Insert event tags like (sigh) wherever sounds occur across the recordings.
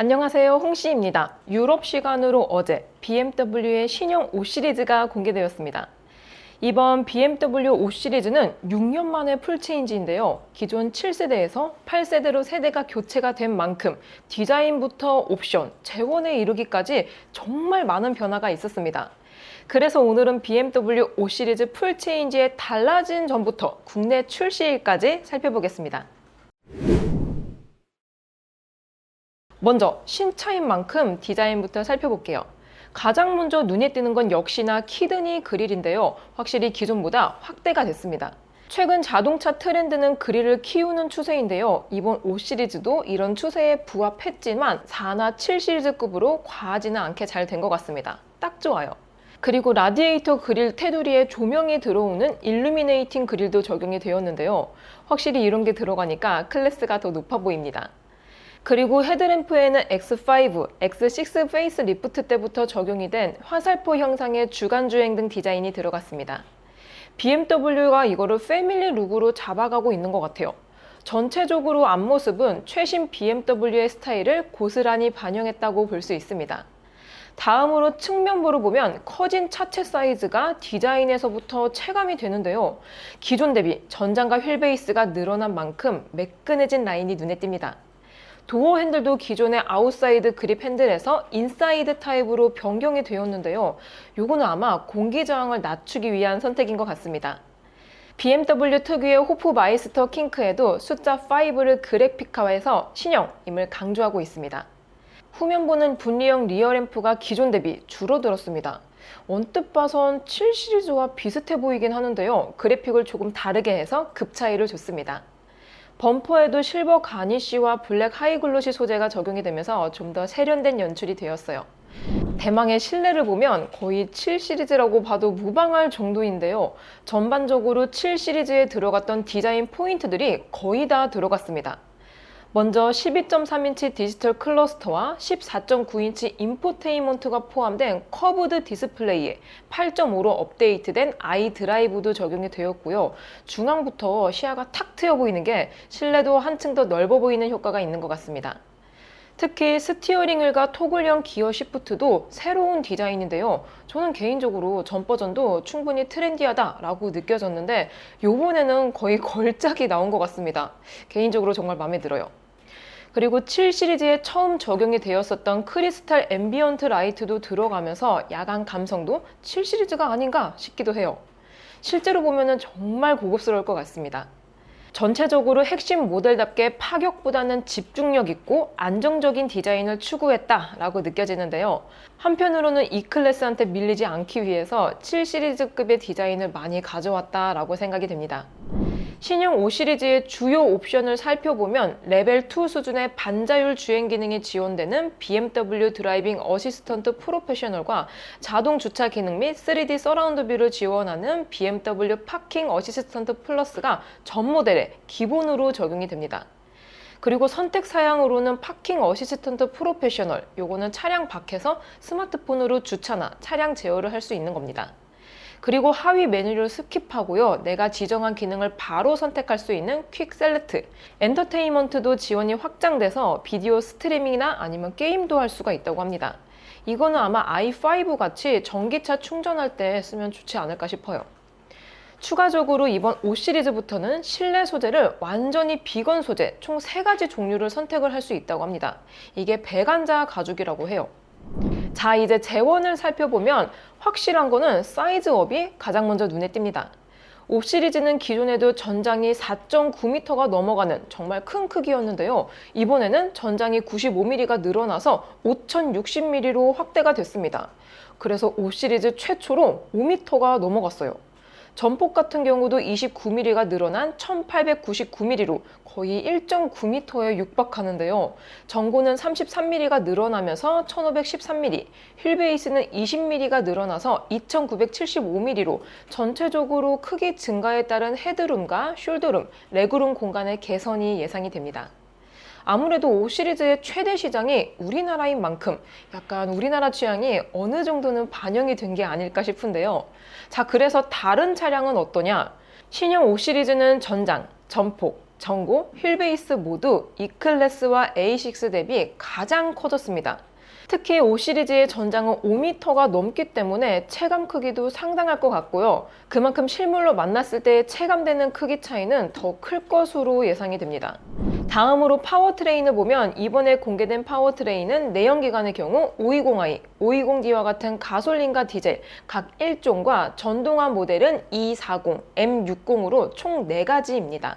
안녕하세요. 홍씨입니다. 유럽 시간으로 어제 BMW의 신형 5 시리즈가 공개되었습니다. 이번 BMW 5 시리즈는 6년 만에 풀체인지인데요. 기존 7세대에서 8세대로 세대가 교체가 된 만큼 디자인부터 옵션, 재원에 이르기까지 정말 많은 변화가 있었습니다. 그래서 오늘은 BMW 5 시리즈 풀체인지의 달라진 점부터 국내 출시일까지 살펴보겠습니다. 먼저 신차인 만큼 디자인부터 살펴볼게요. 가장 먼저 눈에 띄는 건 역시나 키드니 그릴인데요. 확실히 기존보다 확대가 됐습니다. 최근 자동차 트렌드는 그릴을 키우는 추세인데요. 이번 5 시리즈도 이런 추세에 부합했지만 4나 7 시리즈급으로 과하지는 않게 잘 된 것 같습니다. 딱 좋아요. 그리고 라디에이터 그릴 테두리에 조명이 들어오는 일루미네이팅 그릴도 적용이 되었는데요. 확실히 이런 게 들어가니까 클래스가 더 높아 보입니다. 그리고 헤드램프에는 X5, X6 페이스 리프트 때부터 적용이 된 화살표 형상의 주간 주행 등 디자인이 들어갔습니다. BMW가 이거를 패밀리 룩으로 잡아가고 있는 것 같아요. 전체적으로 앞모습은 최신 BMW의 스타일을 고스란히 반영했다고 볼 수 있습니다. 다음으로 측면부를 보면 커진 차체 사이즈가 디자인에서부터 체감이 되는데요. 기존 대비 전장과 휠 베이스가 늘어난 만큼 매끈해진 라인이 눈에 띕니다. 도어 핸들도 기존의 아웃사이드 그립 핸들에서 인사이드 타입으로 변경이 되었는데요. 요거는 아마 공기 저항을 낮추기 위한 선택인 것 같습니다. BMW 특유의 호프 마이스터 킹크에도 숫자 5를 그래픽화해서 신형임을 강조하고 있습니다. 후면부는 분리형 리어램프가 기존 대비 줄어들었습니다. 언뜻 봐선 7 시리즈와 비슷해 보이긴 하는데요. 그래픽을 조금 다르게 해서 급 차이를 줬습니다. 범퍼에도 실버 가니쉬와 블랙 하이글로시 소재가 적용이 되면서 좀 더 세련된 연출이 되었어요. 대망의 실내를 보면 거의 7 시리즈라고 봐도 무방할 정도인데요. 전반적으로 7 시리즈에 들어갔던 디자인 포인트들이 거의 다 들어갔습니다. 먼저 12.3인치 디지털 클러스터와 14.9인치 인포테인먼트가 포함된 커브드 디스플레이에 8.5로 업데이트된 아이 드라이브도 적용이 되었고요. 중앙부터 시야가 탁 트여 보이는 게 실내도 한층 더 넓어 보이는 효과가 있는 것 같습니다. 특히 스티어링 휠과 토글형 기어 시프트도 새로운 디자인인데요. 저는 개인적으로 전 버전도 충분히 트렌디하다라고 느껴졌는데 요번에는 거의 (laughs) 걸작이 나온 것 같습니다. 개인적으로 정말 마음에 들어요. 그리고 7 시리즈에 처음 적용이 되었었던 크리스탈 앰비언트 라이트도 들어가면서 야간 감성도 7 시리즈가 아닌가 싶기도 해요. 실제로 보면 정말 고급스러울 것 같습니다. 전체적으로 핵심 모델답게 파격보다는 집중력 있고 안정적인 디자인을 추구했다라고 느껴지는데요. 한편으로는 E 클래스한테 밀리지 않기 위해서 7 시리즈급의 디자인을 많이 가져왔다라고 생각이 됩니다. 신형 5 시리즈의 주요 옵션을 살펴보면 레벨 2 수준의 반자율 주행 기능이 지원되는 BMW 드라이빙 어시스턴트 프로페셔널과 자동 주차 기능 및 3D 서라운드 뷰를 지원하는 BMW 파킹 어시스턴트 플러스가 전 모델에 기본으로 적용이 됩니다. 그리고 선택 사양으로는 파킹 어시스턴트 프로페셔널, 요거는 차량 밖에서 스마트폰으로 주차나 차량 제어를 할 수 있는 겁니다. 그리고 하위 메뉴를 스킵하고요. 내가 지정한 기능을 바로 선택할 수 있는 퀵 셀렉트. 엔터테인먼트도 지원이 확장돼서 비디오 스트리밍이나 아니면 게임도 할 수가 있다고 합니다. 이거는 아마 i5 같이 전기차 충전할 때 쓰면 좋지 않을까 싶어요. 추가적으로 이번 5 시리즈부터는 실내 소재를 완전히 비건 소재 총 3가지 종류를 선택을 할 수 있다고 합니다. 이게 배관자 가죽이라고 해요. 자, 이제 재원을 살펴보면 확실한 거는 사이즈업이 가장 먼저 눈에 띕니다. 5 시리즈는 기존에도 전장이 4.9m가 넘어가는 정말 큰 크기였는데요. 이번에는 전장이 95mm가 늘어나서 5060mm로 확대가 됐습니다. 그래서 5 시리즈 최초로 5m가 넘어갔어요. 전폭 같은 경우도 29mm가 늘어난 1899mm로 거의 1.9m에 육박하는데요. 전고는 33mm가 늘어나면서 1513mm, 휠베이스는 20mm가 늘어나서 2975mm로 전체적으로 크기 증가에 따른 헤드룸과 숄더룸, 레그룸 공간의 개선이 예상이 됩니다. 아무래도 5 시리즈의 최대 시장이 우리나라인 만큼 약간 우리나라 취향이 어느 정도는 반영이 된 게 아닐까 싶은데요. 자, 그래서 다른 차량은 어떠냐? 신형 5 시리즈는 전장, 전폭, 전고, 휠베이스 모두 E클래스와 A6 대비 가장 커졌습니다. 특히 5 시리즈의 전장은 5m가 넘기 때문에 체감 크기도 상당할 것 같고요. 그만큼 실물로 만났을 때 체감되는 크기 차이는 더 클 것으로 예상이 됩니다. 다음으로 파워트레인을 보면 이번에 공개된 파워트레인은 내연기관의 경우 520i, 520D와 같은 가솔린과 디젤 각 1종과 전동화 모델은 240, M60으로 총 4가지입니다.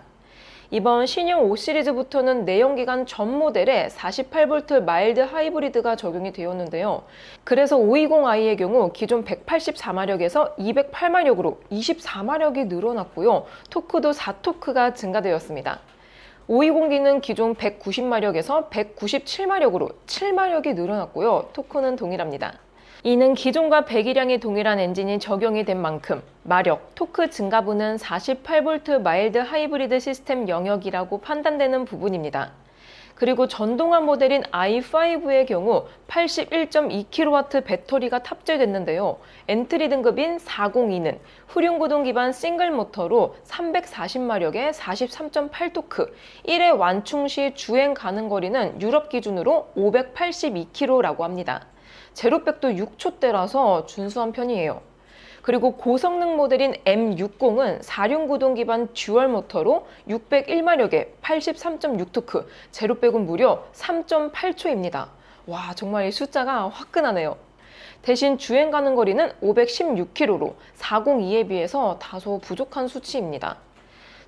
이번 신형 5 시리즈부터는 내연기관 전 모델에 48V 마일드 하이브리드가 적용이 되었는데요. 그래서 520i의 경우 기존 184마력에서 208마력으로 24마력이 늘어났고요. 토크도 4토크가 증가되었습니다. 520D는 기존 190마력에서 197마력으로 7마력이 늘어났고요. 토크는 동일합니다. 이는 기존과 배기량이 동일한 엔진이 적용이 된 만큼 마력, 토크 증가분은 48V 마일드 하이브리드 시스템 영역이라고 판단되는 부분입니다. 그리고 전동화 모델인 i5의 경우 81.2kW 배터리가 탑재됐는데요. 엔트리 등급인 402는 후륜구동 기반 싱글 모터로 340마력에 43.8토크, 1회 완충 시 주행 가능 거리는 유럽 기준으로 582km라고 합니다. 제로백도 6초대라서 준수한 편이에요. 그리고 고성능 모델인 M60은 4륜 구동 기반 듀얼 모터로 601마력에 83.6토크, 제로백은 무려 3.8초입니다. 와, 정말 이 숫자가 화끈하네요. 대신 주행 가능 거리는 516km로 402에 비해서 다소 부족한 수치입니다.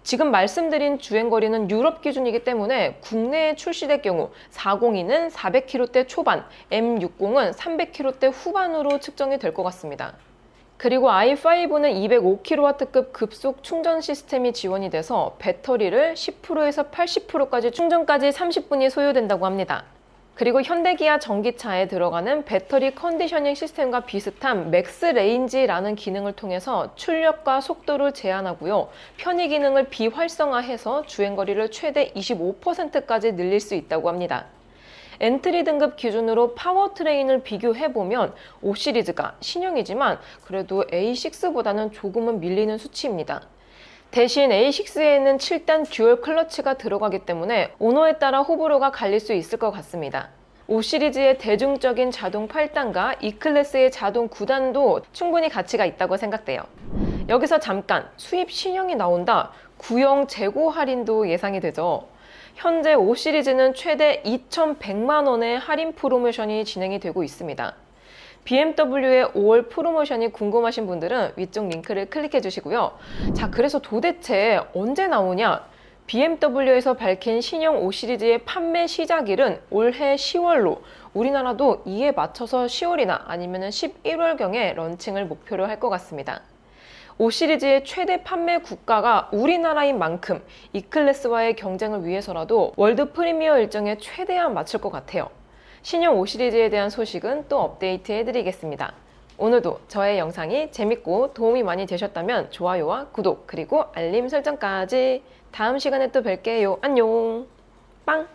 지금 말씀드린 주행거리는 유럽 기준이기 때문에 국내에 출시될 경우 402는 400km대 초반, M60은 300km대 후반으로 측정이 될 것 같습니다. 그리고 i5는 205kW급 급속 충전 시스템이 지원이 돼서 배터리를 10%에서 80%까지 충전까지 30분이 소요된다고 합니다. 그리고 현대기아 전기차에 들어가는 배터리 컨디셔닝 시스템과 비슷한 맥스 레인지라는 기능을 통해서 출력과 속도를 제한하고요. 편의 기능을 비활성화해서 주행거리를 최대 25%까지 늘릴 수 있다고 합니다. 엔트리 등급 기준으로 파워트레인을 비교해보면 5 시리즈가 신형이지만 그래도 A6보다는 조금은 밀리는 수치입니다. 대신 A6에는 7단 듀얼 클러치가 들어가기 때문에 오너에 따라 호불호가 갈릴 수 있을 것 같습니다. 5 시리즈의 대중적인 자동 8단과 E클래스의 자동 9단도 충분히 가치가 있다고 생각돼요. 여기서 잠깐 수입 신형이 나온다. 구형 재고 할인도 예상이 되죠. 현재 5 시리즈는 최대 2,100만 원의 할인 프로모션이 진행이 되고 있습니다. BMW의 5월 프로모션이 궁금하신 분들은 위쪽 링크를 클릭해 주시고요. 자, 그래서 도대체 언제 나오냐? BMW에서 밝힌 신형 5 시리즈의 판매 시작일은 올해 10월로 우리나라도 이에 맞춰서 10월이나 아니면 11월경에 런칭을 목표로 할 것 같습니다. 5 시리즈의 최대 판매 국가가 우리나라인 만큼 E클래스와의 경쟁을 위해서라도 월드 프리미어 일정에 최대한 맞출 것 같아요. 신형 5 시리즈에 대한 소식은 또 업데이트 해드리겠습니다. 오늘도 저의 영상이 재밌고 도움이 많이 되셨다면 좋아요와 구독 그리고 알림 설정까지 다음 시간에 또 뵐게요. 안녕 빵!